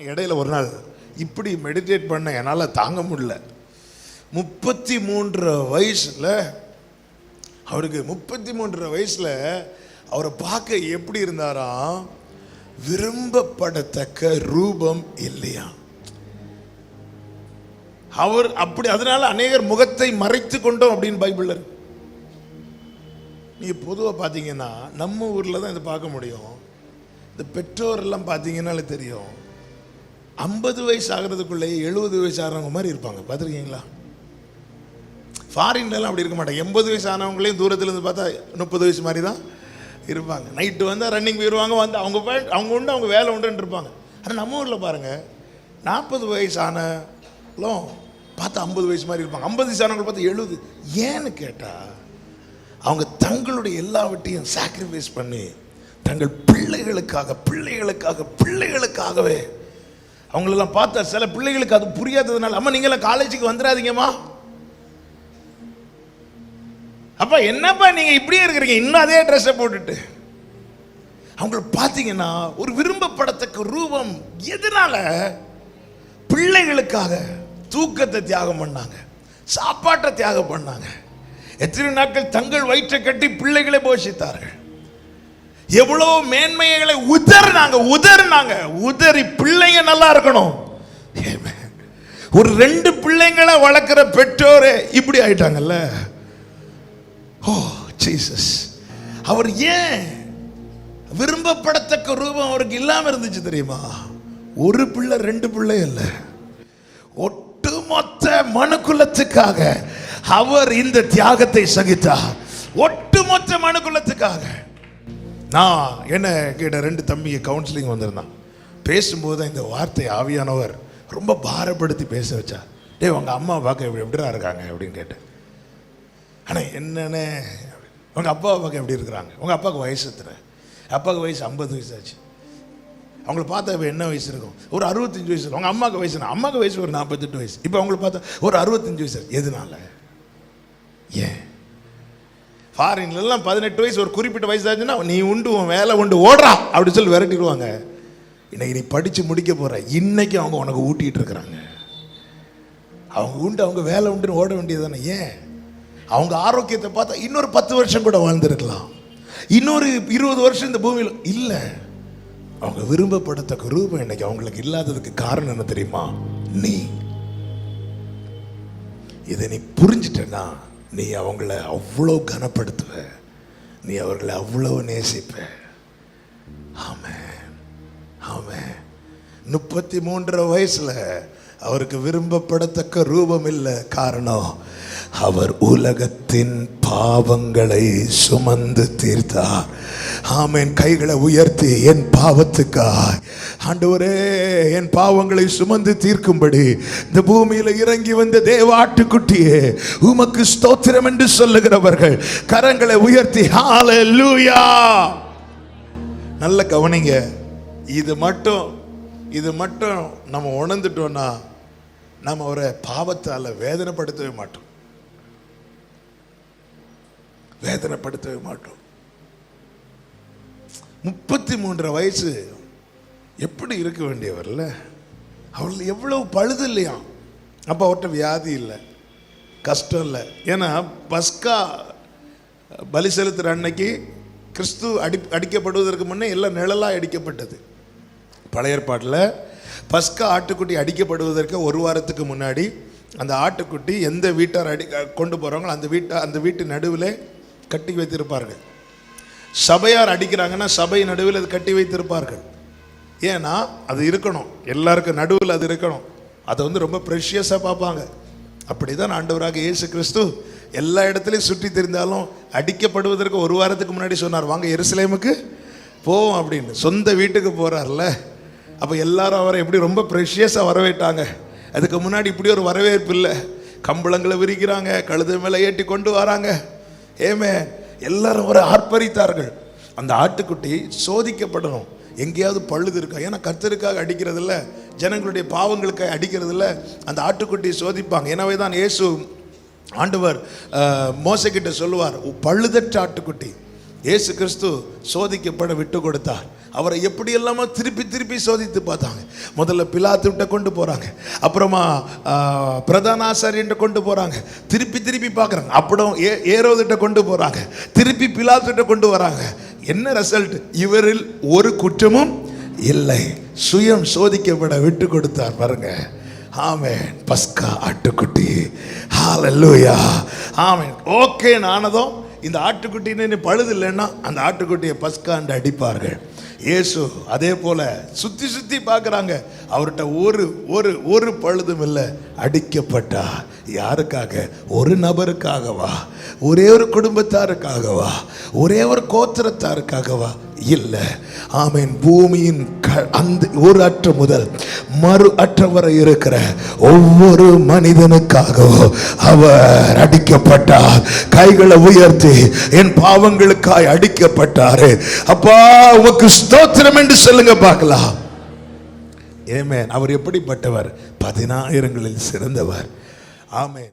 இடையில ஒரு நாள் இப்படி மெடிடேட் பண்ண என்னால் தாங்க முடியல. முப்பத்தி மூன்று வயசுல அவருக்கு முப்பத்தி மூன்று வயசுல அவரை பார்க்க எப்படி இருந்தாராம் விரும்பப்படத்தக்க ரூபம் இல்லையா? அவர் அப்படி அதனால அநேகர் முகத்தை மறைத்து கொண்டோம் அப்படின்னு பைபிள் நீ பொதுவாக பார்த்தீங்கன்னா நம்ம ஊரில் தான் இதை பார்க்க முடியும். இந்த பெற்றோர் எல்லாம் பார்த்தீங்கன்னாலே தெரியும். ஐம்பது வயசு ஆகிறதுக்குள்ளேயே எழுபது வயசு ஆகிறவங்க மாதிரி இருப்பாங்க. பார்த்துருக்கீங்களா? ஃபாரின்லாம் அப்படி இருக்க மாட்டாங்க. எண்பது வயசு ஆனவங்களையும் தூரத்துலேருந்து பார்த்தா முப்பது வயசு மாதிரி தான் இருப்பாங்க. நைட்டு வந்தால் ரன்னிங் போயிடுவாங்க வந்து அவங்க அவங்க உண்டு அவங்க வேலை உண்டுன்னு இருப்பாங்க. ஆனால் நம்ம ஊரில் பாருங்கள் நாற்பது வயசு ஆனாலும் பார்த்தா ஐம்பது வயசு மாதிரி இருப்பாங்க. ஐம்பது வயசு ஆனவங்களை பார்த்தா எழுபது. ஏன்னு கேட்டால் அவங்க தங்களுடைய எல்லாவற்றையும் சாக்ரிஃபைஸ் பண்ணி தங்கள் பிள்ளைகளுக்காக பிள்ளைகளுக்காக பிள்ளைகளுக்காகவே அவங்களெல்லாம் பார்த்தா சில பிள்ளைகளுக்கு அது புரியாததுனால அம்மா நீங்களாம் காலேஜுக்கு வந்துடாதீங்கம்மா. அப்பா என்னப்பா நீங்கள் இப்படியே இருக்கிறீங்க? இன்னும் அதே ட்ரெஸ்ஸை போட்டுட்டு. அவங்கள பார்த்தீங்கன்னா ஒரு விரும்பப்படத்தக்க ரூபம் எதனால? பிள்ளைகளுக்காக தூக்கத்தை தியாகம் பண்ணாங்க சாப்பாட்டை தியாகம் பண்ணாங்க. எத்தனை நாட்கள் தங்கள் வயிற்றை கட்டி பிள்ளைகளை போஷித்தார்கள். எவ்வளவு மேன்மைகளை உதறினாங்க உதறினாங்க. உதறி பிள்ளைங்க நல்லா இருக்கணும். ஒரு ரெண்டு பிள்ளைங்களை வளர்க்குற பெற்றோரே இப்படி ஆயிட்டாங்கல்ல? ஓ ஜீசஸ் அவர் ஏன் விரும்பப்படத்தக்க ரூபம் அவருக்கு இல்லாமல் இருந்துச்சு தெரியுமா? ஒரு பிள்ளை ரெண்டு பிள்ளை ஒட்டு ஒட்டுமொத்த மனுக்குலத்துக்காக அவர் இந்த தியாகத்தை சகித்தார். ஒட்டுமொத்த மனுக்குலத்துக்காக. நான் என்ன கேட்ட ரெண்டு தம்பிக்கு கவுன்சிலிங் வந்திருந்தான். பேசும்போது தான் இந்த வார்த்தை ஆவியானவர் ரொம்ப பாரப்படுத்தி பேச வச்சார் டேய் உங்கள் அம்மா பார்க்க எப்படி எப்படிடா இருக்காங்க? அப்படின்னு கேட்டேன். ஆனால் என்னென்ன உங்கள் அப்பா பார்க்க எப்படி இருக்கிறாங்க? உங்கள் அப்பாவுக்கு வயசு எத்தனை? அப்பாவுக்கு வயசு ஐம்பது வயசு ஆச்சு. அவங்கள பார்த்தா இப்போ என்ன வயசு இருக்கும்? ஒரு அறுபத்தஞ்சு வயசு உங்கள் அம்மாவுக்கு வயசு அம்மாவுக்கு வயசு ஒரு நாற்பத்தெட்டு வயசு. இப்போ அவங்கள பார்த்தா ஒரு அறுபத்தஞ்சு வயசு எதுனால? ஏன்? ஃபாரின்லாம் பதினெட்டு வயசு ஒரு குறிப்பிட்ட வயசு ஆச்சுன்னா நீ உண்டு உன் வேலை உண்டு ஓடுறா! அப்படின்னு சொல்லி விரட்டிடுவாங்க. இன்னைக்கு நீ படித்து முடிக்க போகிற இன்னைக்கு அவங்க உனக்கு ஊட்டிகிட்டு இருக்கிறாங்க. அவங்க உண்டு அவங்க வேலை உண்டுன்னு ஓட வேண்டியது தானே ஏன்? அவங்க ஆரோக்கியத்தை பார்த்தா இன்னொரு பத்து வருஷம் கூட வாழ்ந்துருக்கலாம். இன்னொரு இருபது வருஷம் இந்த பூமியில் இல்லை. அவங்க விரும்பப்படத்தக்க ரூபம் இன்னைக்கு அவங்களுக்கு இல்லாததுக்கு காரணம் என்ன தெரியுமா? நீ. இதை நீ புரிஞ்சிட்டனா நீ அவங்கள அவ்வளோ கனப்படுத்துவ. நீ அவர்களை அவ்வளோ நேசிப்ப. ஆமென். ஆமென். முப்பத்தி மூன்றரை வயசுல அவருக்கு விரும்பப்படத்தக்க ரூபம் இல்லை காரணம். அவர் உலகத்தின் பாவங்களை சுமந்து தீர்த்தார். ஆமேன். கைகளை உயர்த்தி என் பாவத்துக்காய். ஆண்டவரே என் பாவங்களை சுமந்து தீர்க்கும்படி இந்த பூமியில இறங்கி வந்த தேவாட்டுக்குட்டியே உமக்கு ஸ்தோத்திரம் என்று சொல்லுகிறவர்கள் கரங்களை உயர்த்தி லூயா நல்ல கவனிங்க. இது மட்டும் இது மட்டும் நம்ம உணர்ந்துட்டோம்னா நம்ம அவரை பாவத்தால் வேதனைப்படுத்தவே மாட்டோம். வேதனைப்படுத்தவே மாட்டோம். முப்பத்தி மூன்றரை வயசு எப்படி இருக்க வேண்டியவர்ல? அவள் எவ்வளவு பழுது இல்லையா? அப்போ அவர்கிட்ட வியாதி இல்லை கஷ்டம் இல்லை. ஏன்னா பஸ்கா பலி செலுத்துகிற அன்னைக்கு கிறிஸ்து அடி அடிக்கப்படுவதற்கு முன்னே எல்லாம் நிழலாக அடிக்கப்பட்டது. பழைய ஏற்பாட்டில் பஸ்கா ஆட்டுக்குட்டி அடிக்கப்படுவதற்கு ஒரு வாரத்துக்கு முன்னாடி அந்த ஆட்டுக்குட்டி எந்த வீட்டார் அடி கொண்டு போகிறாங்களோ அந்த வீட்டை அந்த வீட்டு நடுவில் கட்டி வைத்திருப்பார்கள். சபையார் அடிக்கிறாங்கன்னா சபை நடுவில் அது கட்டி வைத்திருப்பார்கள். ஏன்னா அது இருக்கணும். எல்லாருக்கும் நடுவில் அது இருக்கணும். அதை வந்து ரொம்ப ப்ரெஷியஸாக பார்ப்பாங்க. அப்படி தான் ஆண்டவராக இயேசு கிறிஸ்து எல்லா இடத்துலையும் சுற்றி தெரிந்தாலும் அடிக்கப்படுவதற்கு ஒரு வாரத்துக்கு முன்னாடி சொன்னார் வாங்க எருசலேமுக்கு போவோம் அப்படின்னு. சொந்த வீட்டுக்கு போகிறார்ல அப்போ எல்லாரும் அவரை எப்படி ரொம்ப ப்ரெஷியஸாக வரவேட்டாங்க அதுக்கு முன்னாடி இப்படி ஒரு வரவேற்பு இல்லை. கம்பளங்களை விரிக்கிறாங்க கழுத மேலே ஏட்டி கொண்டு வராங்க. ஏமே எல்லாரும் ஒரு ஆர்ப்பரித்தார்கள். அந்த ஆட்டுக்குட்டி சோதிக்கப்படணும். எங்கேயாவது பழுது இருக்கா? ஏன்னா கர்த்தருக்காக அடிக்கிறதில்ல ஜனங்களுடைய பாவங்களுக்காக அடிக்கிறதில்ல அந்த ஆட்டுக்குட்டியை சோதிப்பாங்க. எனவே தான் இயேசு ஆண்டவர் மோசக்கிட்ட சொல்லுவார் பழுதற்ற ஆட்டுக்குட்டி இயேசு கிறிஸ்து சோதிக்கப்பட விட்டு கொடுத்தார் அவரை எப்படி எல்லாமோ திருப்பி திருப்பி சோதித்து பார்த்தாங்க. முதல்ல பிலாத்துகிட்ட கொண்டு போகிறாங்க அப்புறமா பிரதான ஆசாரியன்ட்ட கொண்டு போகிறாங்க திருப்பி திருப்பி பார்க்குறாங்க. அப்புறம் ஏ ஏரோதிட்ட கொண்டு போகிறாங்க திருப்பி பிலாத்துட்ட கொண்டு வராங்க. என்ன ரிசல்ட் இவரில் ஒரு குற்றமும் இல்லை. சுயம் சோதிக்கப்பட விட்டு கொடுத்தார் பாருங்க. ஆமேன். பஸ்கா ஆட்டுக்குட்டி. ஹalleluya ஆமேன். ஓகே நானதும் இந்த ஆட்டுக்குட்டின்னு பழுது இல்லைன்னா அந்த ஆட்டுக்குட்டியை பஸ்காண்டு அடிப்பார்கள். இயேசு அதே போல சுற்றி சுற்றி பார்க்குறாங்க. அவர்கிட்ட ஒரு ஒரு ஒரு பழுதும் இல்லை அடிக்கப்பட்டா. யாருக்காக? ஒரு நபருக்காகவா? ஒரே ஒரு குடும்பத்தாருக்காகவா? ஒரே ஒரு கோத்திரத்தாருக்காகவா? இல்லை. ஆமீன். பூமியின் க- அந்த ஒரு அற்ற முதல் மறு அற்ற வரை இருக்கிற ஒவ்வொரு மனிதனுக்காகவும் அவர் அடிக்கப்பட்டார். கைகளை உயர்த்தி என் பாவங்களுக்காய் அடிக்கப்பட்டாரு. அப்பா உமக்கு ஸ்தோத்திரம் என்று சொல்லுங்க பார்க்கலாம். ஏமேன் அவர் எப்படிப்பட்டவர்? பதினாயிரங்களில் சிறந்தவர். ஆமென்.